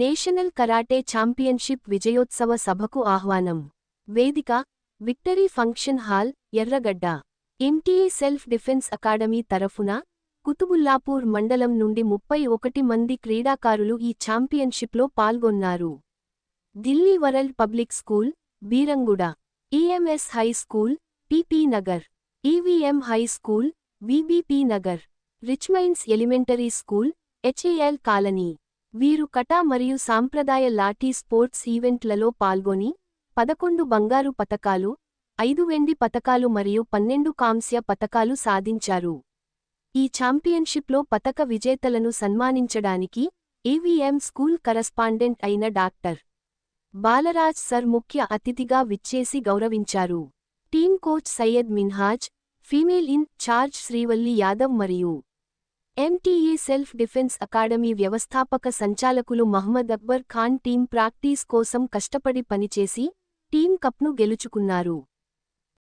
National karate championship విజయోత్సవ సభకు ఆహ్వానం. వేదిక victory function hall Erragadda. M T A self defence academy తరఫున కుతుబుల్లాపూర్ మండలం నుండి ముప్పై ఒకటి మంది క్రీడాకారులు ఈ ఛాంపియన్షిప్లో పాల్గొన్నారు. Delhi world public school Beeramguda. E M S high school P P Nagar. E V M high school V B P Nagar. Richmines elementary school H A L colony. వీరు కటా మరియు సాంప్రదాయ లాఠీ స్పోర్ట్స్ ఈవెంట్లలో పాల్గొని పదకొండు బంగారు పతకాలు ఐదు వెండి పతకాలు మరియు పన్నెండు కాంస్య పతకాలు సాధించారు. ఈ ఛాంపియన్షిప్లో పతక విజేతలను సన్మానించడానికి A V M school correspondent అయిన డాక్టర్ బాలరాజ్ సర్ ముఖ్య అతిథిగా విచ్చేసి గౌరవించారు. Team coach Syed Minhaj female in charge Srivalli Yadav మరియు M T A self defence academy వ్యవస్థాపక సంచాలకులు మహ్మద్ అక్బర్ ఖాన్ టీం ప్రాక్టీస్ కోసం కష్టపడి పనిచేసి టీం కప్ను గెలుచుకున్నారు.